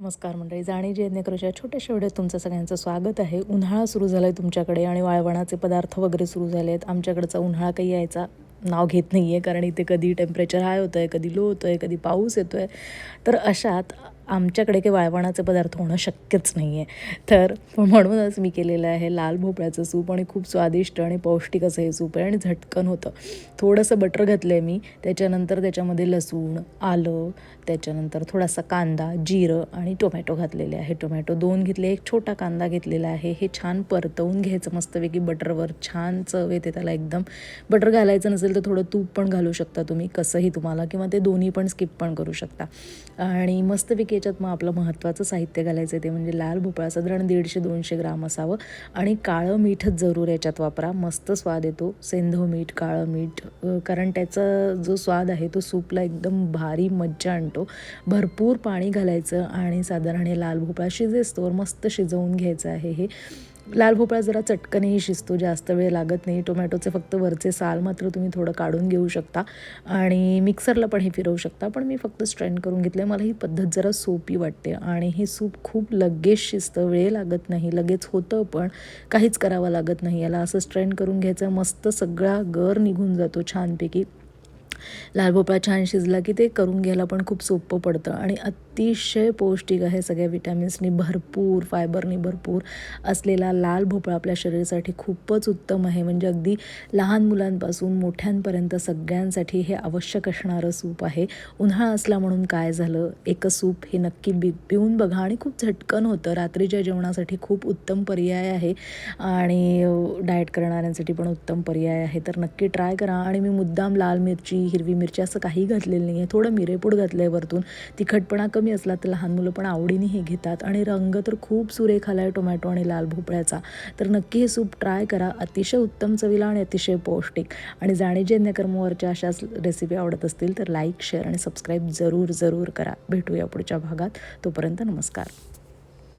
नमस्कार मंडळी जाणी जी यज्ञकरूच्या छोट्याशा व्हिडिओत तुमचं सगळ्यांचं स्वागत आहे. उन्हाळा सुरू झाला आहे तुमच्याकडे आणि वाळवणाचे पदार्थ वगैरे सुरू झाले आहेत आमच्याकडचा उन्हाळा काही यायचा नाव घेत नाही आहे कारण इथे कधी टेम्परेचर हाय होतं आहे कधी लो होतं आहे कधी पाऊस येतो आहे तर अशात आमच्याकडे काही वाळवणाचे पदार्थ होणं शक्यच नाही आहे तर म्हणूनच मी केलेलं आहे लाल भोपळ्याचं सूप आणि खूप स्वादिष्ट आणि पौष्टिक असं हे सूप आहे आणि झटकन होतं. थोडंसं बटर घातलं आहे मी. त्याच्यानंतर त्याच्यामध्ये लसूण आलं त्याच्यानंतर थोडासा कांदा जिरं आणि टोमॅटो घातलेले आहे. टोमॅटो दोन घेतले एक छोटा कांदा घेतलेला आहे. हे छान परतवून घ्यायचं मस्तपैकी बटरवर. छान चव येते त्याला एकदम. बटर घालायचं नसेल तर थोडं तूप पण घालू शकता तुम्ही कसंही तुम्हाला किंवा ते दोन्ही पण स्किप पण करू शकता. आणि मस्तपैकी याच्यात मग आपलं महत्त्वाचं साहित्य घालायचं आहे ते म्हणजे लाल भोपळा साधारण दीडशे दोनशे ग्राम असावं. आणि काळं मीठच जरूर याच्यात वापरा. मस्त स्वाद येतो. सेंधव मीठ काळं मीठ कारण त्याचा जो स्वाद आहे तो सूपला एकदम भारी मज्जा आणतो. भरपूर पाणी घालायचं आणि साधारण हे लाल भोपळा शिजेस्तोवर मस्त शिजवून घ्यायचं आहे हे. लाल भोपळा जरा चटकनही शिजतो जास्त वेळ लागत नाही. टोमॅटोचे फक्त वरचे साल मात्र तुम्ही थोडं काढून घेऊ शकता. आणि मिक्सरला पण हे फिरवू शकता. पण मी फक्त स्ट्रेंड करून घेतलं मला ही पद्धत जरा सोपी वाटते. आणि हे सूप खूप लगेच शिजतं वेळ लागत नाही. लगेच होतं पण काहीच करावं लागत नाही. याला असं स्ट्रेंड करून घ्यायचं मस्त सगळा गर निघून जातो छानपैकी. लाल भोपळा छान शिजला की ते करून घ्यायला पण खूप सोपं पडतं. आणि अतिशय पौष्टिक आहे सगळ्या विटॅमिन्सनी भरपूर फायबरनी भरपूर असलेला लाल भोपळा आपल्या शरीरासाठी खूपच उत्तम आहे. म्हणजे अगदी लहान मुलांपासून मोठ्यांपर्यंत सगळ्यांसाठी हे आवश्यक असणारं सूप आहे. उन्हाळा असला म्हणून काय झालं? एकच सूप हे नक्की बि पिऊन बघा. आणि खूप झटकन होतं. रात्रीच्या जेवणासाठी खूप उत्तम पर्याय आहे. आणि डाएट करणाऱ्यांसाठी पण उत्तम पर्याय आहे. तर नक्की ट्राय करा. आणि मी मुद्दाम लाल मिरची हिरवी मिरची असं काही घातलेलं नाही आहे थोडं मिरेपूड घातलं आहे वरतून. तिखटपणा कमी असला तर लहान मुलं पण आवडीने हे घेतात. आणि रंग तर खूप सुरेख आला आहे टोमॅटो आणि लाल भोपळ्याचा. तर नक्की हे सूप ट्राय करा. अतिशय उत्तम चवीला आणि अतिशय पौष्टिक. आणि जाणे कर्मवरच्या अशाच रेसिपी आवडत असतील तर लाईक शेअर आणि सबस्क्राईब जरूर जरूर करा. भेटूया पुढच्या भागात. तोपर्यंत नमस्कार.